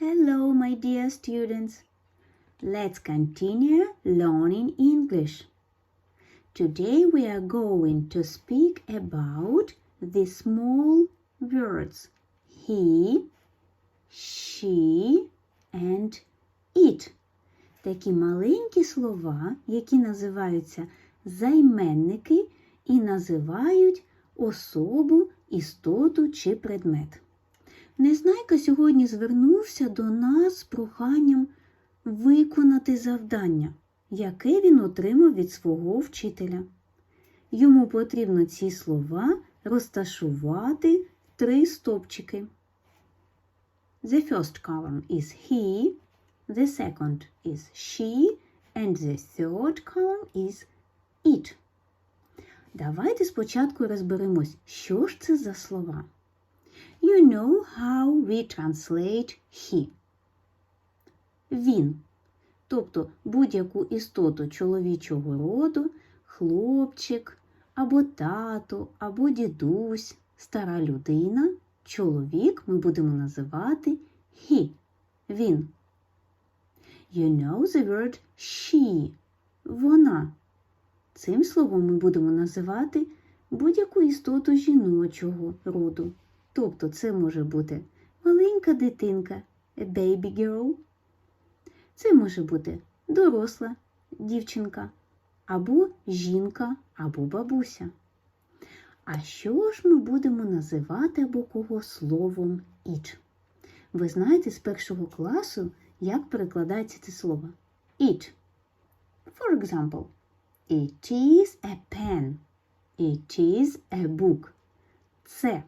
Hello, my dear students. Let's continue learning English. Today we are going to speak about the small words he, she and it. Такі маленькі слова, які називаються займенники і називають особу, істоту чи предмет. Незнайка сьогодні звернувся до нас з проханням виконати завдання, яке він отримав від свого вчителя. Йому потрібно ці слова розташувати три стопчики. The first column is he, the second is she, and the third column is it. Давайте спочатку розберемось, що ж це за слова. You know how we translate he. Він. Тобто будь-яку істоту чоловічого роду, хлопчик, або тато, або дідусь, стара людина, чоловік ми будемо називати he. Він. You know the word she. Вона. Цим словом ми будемо називати будь-яку істоту жіночого роду. Тобто це може бути маленька дитинка, a baby girl. Це може бути доросла дівчинка, або жінка, або бабуся. А що ж ми будемо називати або кого словом it? Ви знаєте з першого класу, як перекладається це слово? It. For example, it is a pen. It is a book. Це.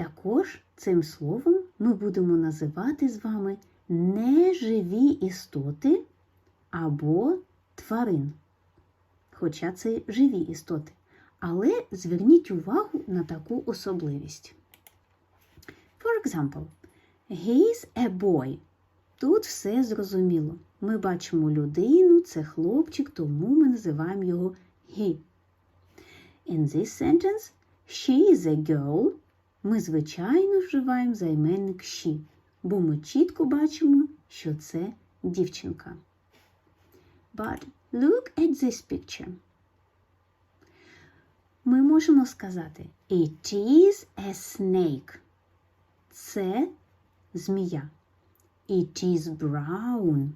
Також цим словом ми будемо називати з вами неживі істоти або тварин. Хоча це живі істоти. Але зверніть увагу на таку особливість. For example, he's a boy. Тут все зрозуміло. Ми бачимо людину, це хлопчик, тому ми називаємо його he. In this sentence, she is a girl. Ми, звичайно, вживаємо займенник she, бо ми чітко бачимо, що це дівчинка. But look at this picture. Ми можемо сказати It is a snake. Це змія. It is brown.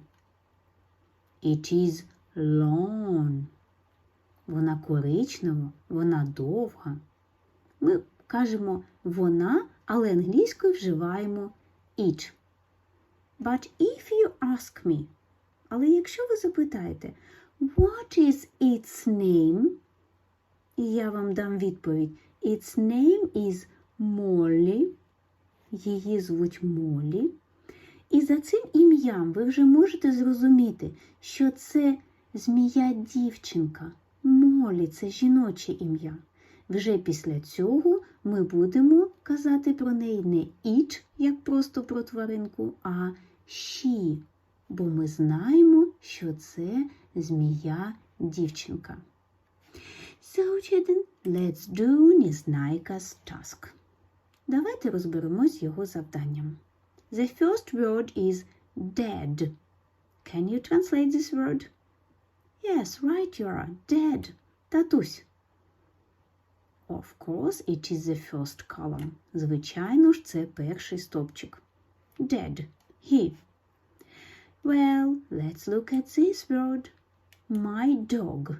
It is long. Вона коричнева, вона довга. Ми кажемо вона, але англійською вживаємо it. But if you ask me, але якщо ви запитаєте, what is its name? І я вам дам відповідь. Its name is Molly. Її звуть Молі. І за цим ім'ям ви вже можете зрозуміти, що це змія дівчинка. Молі це жіноче ім'я. Вже після цього ми будемо казати про неї не «it», як просто про тваринку, а «she», бо ми знаємо, що це змія дівчинка. So, children, let's do Neznайka's task. Давайте розберемось його завданням. The first word is dead. Can you translate this word? Yes, right, you are dead. Татусь. Of course, it is the first column. Звичайно ж, це перший стопчик. Dead. He. Well, let's look at this word. My dog.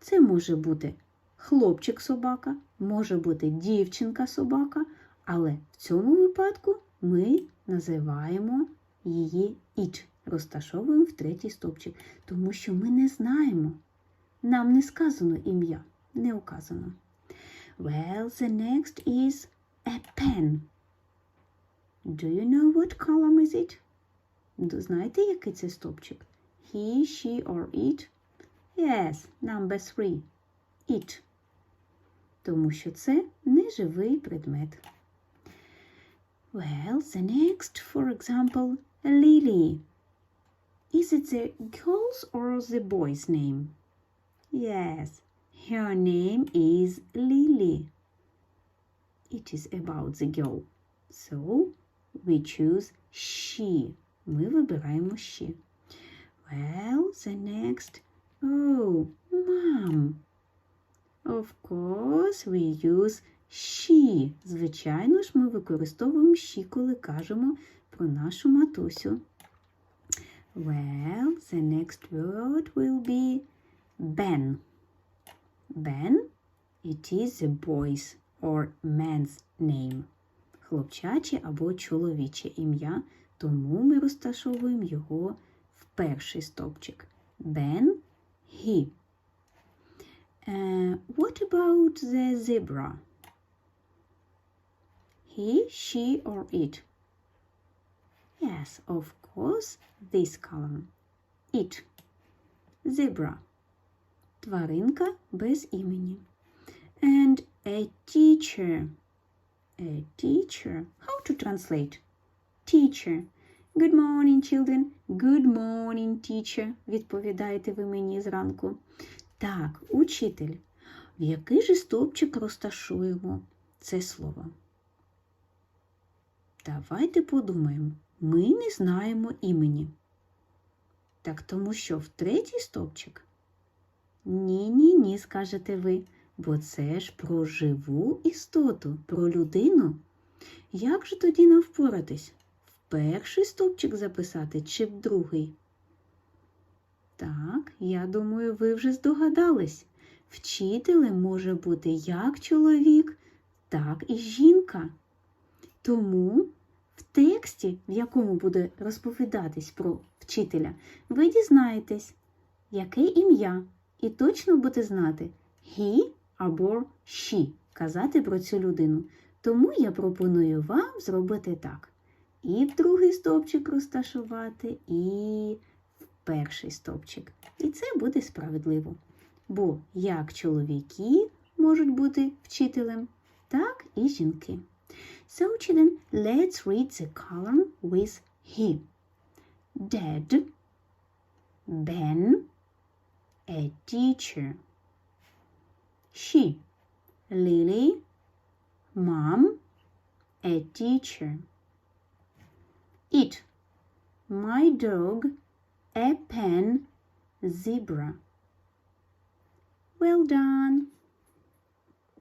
Це може бути хлопчик-собака, може бути дівчинка-собака, але в цьому випадку ми називаємо її it, розташовуємо в третій стопчик, тому що ми не знаємо. Нам не сказано ім'я, не указано. Well, the next is a pen. Do you know what column is it? Знаєте, який це стопчик? He, she or it? Yes, number three. It. Тому що це неживий предмет. Well, the next, for example, Lily. Is it the girl's or the boy's name? Yes, her name is Lily. It is about the girl. So, we choose she. Ми вибираємо she. Well, the next. Oh, mom. Of course, we use she. Звичайно ж, ми використовуємо she, коли кажемо про нашу матусю. Well, the next word will be Ben. Ben, it is a boy's or man's name. Хлопчаче або чоловіче ім'я, тому ми розташовуємо його в перший стовпчик. Ben, he. Uh, what about the zebra? He, she, or it? Yes, of course, this column. It. Zebra. Тваринка без імені. And a teacher. A teacher. How to translate? Teacher. Good morning, children. Good morning, teacher. Відповідаєте ви мені зранку. Так, учитель. В який же стовпчик розташуємо це слово? Давайте подумаємо. Ми не знаємо імені. Так тому що в третій стовпчик? Ні, ні, скажете ви, бо це ж про живу істоту, про людину. Як же тоді нам впоратись? В перший стовпчик записати чи в другий? Так, я думаю, ви вже здогадались. Вчителем може бути як чоловік, так і жінка. Тому в тексті, в якому буде розповідатись про вчителя, ви дізнаєтесь, яке ім'я, і точно будете знати he або she казати про цю людину. Тому я пропоную вам зробити так. І в другий стовпчик розташувати, і в перший стовпчик. І це буде справедливо. Бо як чоловіки можуть бути вчителем, так і жінки. So, children, let's read the column with he. Dad, Ben, a teacher. She, Lily, Mom, a teacher. It, my dog, a pen, zebra. Well done.